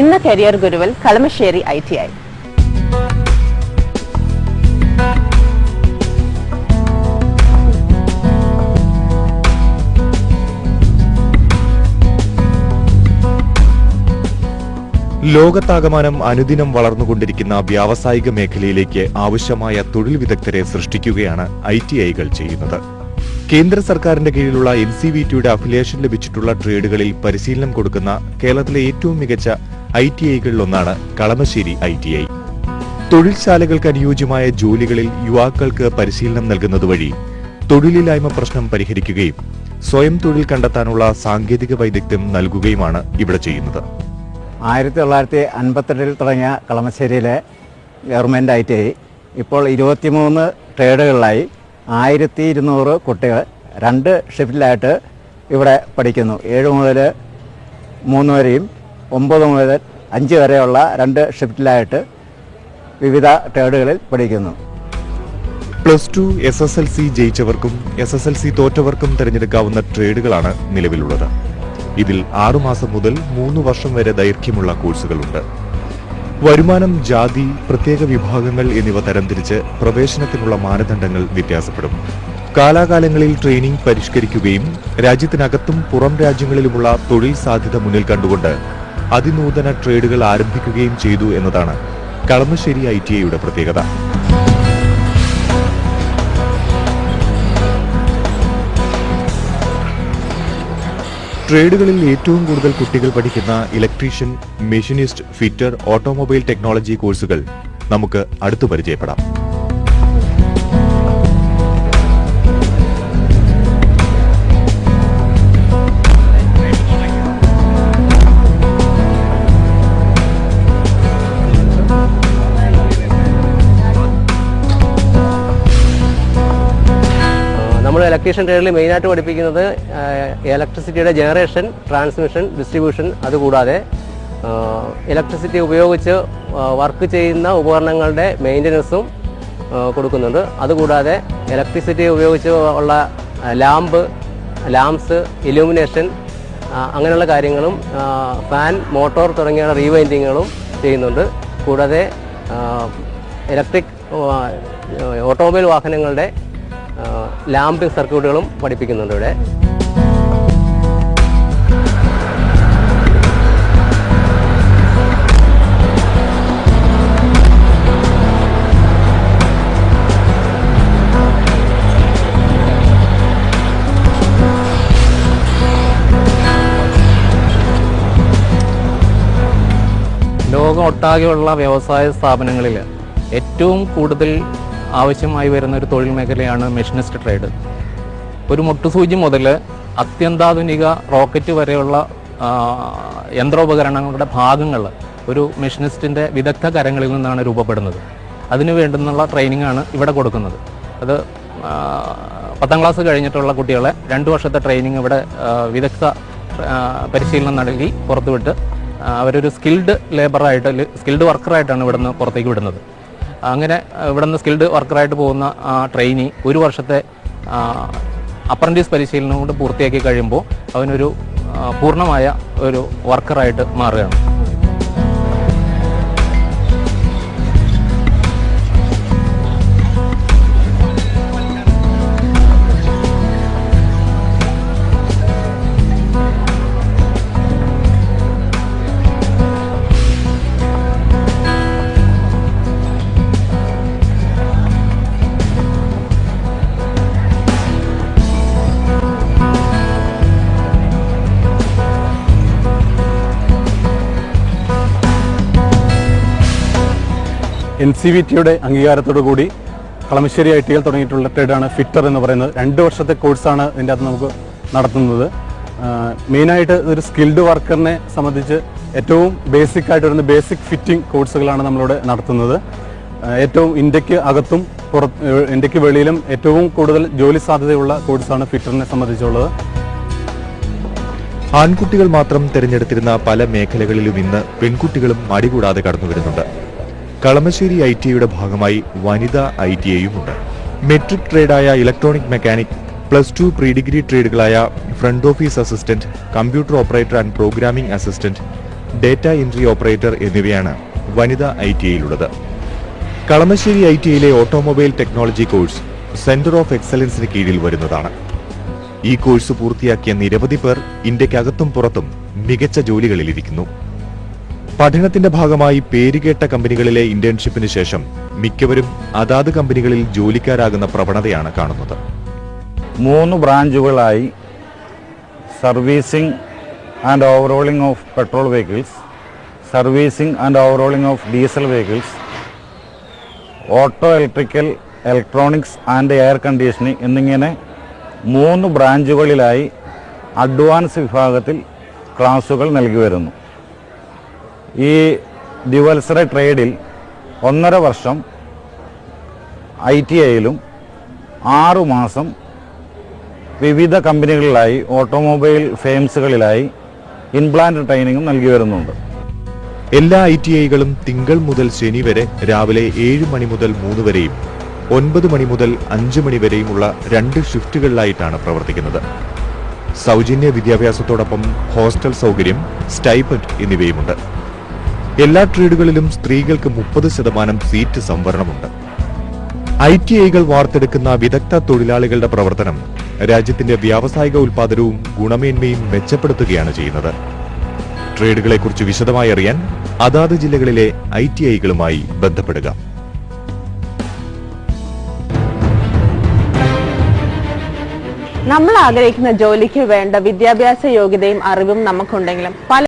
ഇന്ന് കരിയർ ഗുരുവിൽ Kalamassery I T I ലോകത്താകമാനം അനുദിനം വളർന്നുകൊണ്ടിരിക്കുന്ന വ്യാവസായിക മേഖലയിലേക്ക് ആവശ്യമായ തൊഴിൽ വിദഗ്ധരെ സൃഷ്ടിക്കുകയാണ് ഐ ടി ഐകൾ ചെയ്യുന്നത്. കേന്ദ്ര സർക്കാരിന്റെ കീഴിലുള്ള എൻ സി വി ടിയുടെ അഫിലിയേഷൻ ലഭിച്ചിട്ടുള്ള ട്രേഡുകളിൽ പരിശീലനം കൊടുക്കുന്ന കേരളത്തിലെ ഏറ്റവും മികച്ച ഐ ടി ഐകളിലൊന്നാണ് കളമശ്ശേരി ഐ ടി ഐ. തൊഴിൽശാലകൾക്ക് അനുയോജ്യമായ ജോലികളിൽ യുവാക്കൾക്ക് പരിശീലനം നൽകുന്നതുവഴി തൊഴിലില്ലായ്മ പ്രശ്നം പരിഹരിക്കുകയും സ്വയം തൊഴിൽ കണ്ടെത്താനുള്ള സാങ്കേതിക വൈദഗ്ധ്യം നൽകുകയുമാണ് ഇവിടെ ചെയ്യുന്നത്. ആയിരത്തി തൊള്ളായിരത്തി അൻപത്തെട്ടിൽ തുടങ്ങിയ കളമശ്ശേരിയിലെ ഗവൺമെന്റ് ഐ ടി ഐ ഇപ്പോൾ ഇരുപത്തിമൂന്ന് ട്രേഡുകളിലായി ആയിരത്തി ഇരുന്നൂറ് കുട്ടികൾ രണ്ട് ഷിഫ്റ്റിലായിട്ട് ഇവിടെ പഠിക്കുന്നു. ഏഴ് മുതൽ മൂന്ന് വരെയും ഒമ്പത് മുതൽ അഞ്ച് വരെയുള്ള രണ്ട് ഷിഫ്റ്റിലായിട്ട് വിവിധ ട്രേഡുകളിൽ പഠിക്കുന്നു. Plus two S S L C ജയിച്ചവർക്കും S S L C തോറ്റവർക്കും തിരഞ്ഞെടുക്കാവുന്ന ട്രേഡുകളാണ് നിലവിലുള്ളത്. ഇതിൽ ആറുമാസം മുതൽ മൂന്ന് വർഷം വരെ ദൈർഘ്യമുള്ള കോഴ്സുകളുണ്ട്. വരുമാനം ജാതി പ്രത്യേക വിഭാഗങ്ങൾ എന്നിവ തരംതിരിച്ച് പ്രവേശനത്തിനുള്ള മാനദണ്ഡങ്ങൾ വ്യത്യാസപ്പെടും. കാലാകാലങ്ങളിൽ ട്രെയിനിംഗ് പരിഷ്കരിക്കുകയും രാജ്യത്തിനകത്തും പുറം രാജ്യങ്ങളിലുമുള്ള തൊഴിൽ സാധ്യത മുന്നിൽ കണ്ടുകൊണ്ട് അതിനൂതന ട്രേഡുകൾ ആരംഭിക്കുകയും ചെയ്തു എന്നതാണ് കളമശ്ശേരി ഐ ടി ഐയുടെ പ്രത്യേകത. ട്രേഡുകളിൽ ഏറ്റവും കൂടുതൽ കുട്ടികൾ പഠിക്കുന്ന electrician machinist fitter automobile technology കോഴ്സുകൾ നമുക്ക് അടുത്തു പരിചയപ്പെടാം. നമ്മൾ ഇലക്ട്രീഷ്യൻ ട്രേഡിൽ മെയിനായിട്ട് പഠിപ്പിക്കുന്നത് ഇലക്ട്രിസിറ്റിയുടെ ജനറേഷൻ ട്രാൻസ്മിഷൻ ഡിസ്ട്രിബ്യൂഷൻ അതുകൂടാതെ ഇലക്ട്രിസിറ്റി ഉപയോഗിച്ച് വർക്ക് ചെയ്യുന്ന ഉപകരണങ്ങളുടെ മെയിന്റനൻസും കൊടുക്കുന്നുണ്ട്. അതുകൂടാതെ ഇലക്ട്രിസിറ്റി ഉപയോഗിച്ച് ഉള്ള ലാമ്പ് ലാംസ് ഇലൂമിനേഷൻ അങ്ങനെയുള്ള കാര്യങ്ങളും ഫാൻ മോട്ടോർ തുടങ്ങിയ റീവൈൻഡിങ്ങുകളും ചെയ്യുന്നുണ്ട്. കൂടാതെ ഇലക്ട്രിക് ഓട്ടോമൊബൈൽ വാഹനങ്ങളുടെ ലാമ്പിംഗ് സർക്യൂട്ടുകളും പഠിപ്പിക്കുന്നുണ്ട് ഇവിടെ. ലോകം ഒട്ടാകെയുള്ള വ്യവസായ സ്ഥാപനങ്ങളിൽ ഏറ്റവും കൂടുതൽ ആവശ്യമായി വരുന്ന ഒരു തൊഴിൽ മേഖലയാണ് മെഷീനിസ്റ്റ് ട്രേഡ്. ഒരു മുട്ടുസൂചി മുതൽ അത്യന്താധുനിക റോക്കറ്റ് വരെയുള്ള യന്ത്രോപകരണങ്ങളുടെ ഭാഗങ്ങൾ ഒരു മെഷീനിസ്റ്റിന്റെ വിദഗ്ധ കരങ്ങളിൽ നിന്നാണ് രൂപപ്പെടുന്നത്. അതിനു വേണ്ടുന്നുള്ള ട്രെയിനിങ് ആണ് ഇവിടെ കൊടുക്കുന്നത്. അത് പത്താം ക്ലാസ് കഴിഞ്ഞിട്ടുള്ള കുട്ടികളെ രണ്ട് വർഷത്തെ ട്രെയിനിങ് ഇവിടെ വിദഗ്ധ പരിശീലനം നൽകി പുറത്തുവിട്ട് അവരൊരു സ്കിൽഡ് ലേബറായിട്ട് സ്കിൽഡ് വർക്കറായിട്ടാണ് ഇവിടുന്ന് പുറത്തേക്ക് വിടുന്നത്. അങ്ങനെ ഇവിടെ നിന്ന് സ്കിൽഡ് വർക്കറായിട്ട് പോകുന്ന ട്രെയിനി ഒരു വർഷത്തെ അപ്രന്റീസ് പരിശീലനം കൊണ്ട് പൂർത്തിയാക്കി കഴിയുമ്പോൾ അവനൊരു പൂർണമായ ഒരു വർക്കറായിട്ട് മാറുകയാണ്. എൻ സി വി ടിയുടെ അംഗീകാരത്തോടു കൂടി കളമശ്ശേരി ഐ ടിയിൽ തുടങ്ങിയിട്ടുള്ള ട്രേഡാണ് ഫിറ്റർ എന്ന് പറയുന്നത്. രണ്ട് വർഷത്തെ കോഴ്സാണ് ഇതിന്റെ അകത്ത് നമുക്ക് നടത്തുന്നത്. മെയിനായിട്ട് ഒരു സ്കിൽഡ് വർക്കറിനെ സംബന്ധിച്ച് ഏറ്റവും ബേസിക് ആയിട്ട് വരുന്ന ബേസിക് ഫിറ്റിംഗ് കോഴ്സുകളാണ് നമ്മളിവിടെ നടത്തുന്നത്. ഏറ്റവും ഇന്ത്യയ്ക്ക് അകത്തും പുറത്ത് ഇന്ത്യയ്ക്ക് വെളിയിലും ഏറ്റവും കൂടുതൽ ജോലി സാധ്യതയുള്ള കോഴ്സാണ് ഫിറ്ററിനെ സംബന്ധിച്ചുള്ളത്. ആൺകുട്ടികൾ മാത്രം തിരഞ്ഞെടുത്തിരുന്ന പല മേഖലകളിലും ഇന്ന് പെൺകുട്ടികളും മടികൂടാതെ കടന്നുവരുന്നുണ്ട്. കളമശ്ശേരി ഐ ടി ഐയുടെ ഭാഗമായി വനിതാ ഐ ടി ഐയുമുണ്ട് metric ട്രേഡായ electronic mechanic plus two pre degree ട്രേഡുകളായ front office assistant computer operator and programming assistant data entry operator എന്നിവയാണ് വനിതാ ഐ ടി ഐയിലുള്ളത്. Kalamassery I T ഐയിലെ automobile technology course centre of എക്സലൻസിന് കീഴിൽ വരുന്നതാണ്. ഈ കോഴ്സ് പൂർത്തിയാക്കിയ നിരവധി പേർ ഇന്ത്യക്കകത്തും പുറത്തും മികച്ച ജോലികളിലിരിക്കുന്നു പഠനത്തിന്റെ ഭാഗമായി പേരുകേട്ട കമ്പനികളിലെ ഇന്റേൺഷിപ്പിന് ശേഷം മിക്കവരും അതാത് കമ്പനികളിൽ ജോലിക്കാരാകുന്ന പ്രവണതയാണ് കാണുന്നത്. മൂന്ന് ബ്രാഞ്ചുകളായി servicing and overhauling of petrol vehicles servicing and overhauling of diesel vehicles auto electrical electronics and air conditioning എന്നിങ്ങനെ മൂന്ന് ബ്രാഞ്ചുകളിലായി അഡ്വാൻസ് വിഭാഗത്തിൽ ക്ലാസുകൾ നൽകി വരുന്നു. ഈ ദ്വിവത്സര ട്രേഡിൽ ഒന്നര വർഷം ഐ ടി ഐയിലും ആറുമാസം വിവിധ കമ്പനികളിലായി ഓട്ടോമൊബൈൽ ഫേംസുകളിലായി ഇൻപ്ലാന്റ് ട്രെയിനിങ്ങും നൽകി വരുന്നുണ്ട്. എല്ലാ ഐ ടി ഐകളും തിങ്കൾ മുതൽ ശനി വരെ രാവിലെ ഏഴ് മണി മുതൽ മൂന്ന് വരെയും ഒൻപത് മണി മുതൽ അഞ്ച് മണി വരെയുമുള്ള രണ്ട് ഷിഫ്റ്റുകളിലായിട്ടാണ് പ്രവർത്തിക്കുന്നത്. സൗജന്യ വിദ്യാഭ്യാസത്തോടൊപ്പം ഹോസ്റ്റൽ സൗകര്യം സ്റ്റൈപ്പൻഡ് എന്നിവയുമുണ്ട്. എല്ലാ ട്രേഡുകളിലും സ്ത്രീകൾക്ക് മുപ്പത് ശതമാനം സീറ്റ് സംവരണമുണ്ട്. ഐ ടി ഐകൾ വാർത്തെടുക്കുന്ന വിദഗ്ധ തൊഴിലാളികളുടെ പ്രവർത്തനം രാജ്യത്തിന്റെ വ്യാവസായിക ഉൽപാദനവും ഗുണമേന്മയും മെച്ചപ്പെടുത്തുകയാണ് ചെയ്യുന്നത്. ട്രേഡുകളെക്കുറിച്ച് വിശദമായി അറിയാൻ അതാത് ജില്ലകളിലെ ഐ ടി ഐകളുമായി ബന്ധപ്പെടുക. നമ്മൾ ആഗ്രഹിക്കുന്ന ജോലിക്ക് വേണ്ട വിദ്യാഭ്യാസ യോഗ്യതയും അറിവും നമുക്കുണ്ടെങ്കിലും പല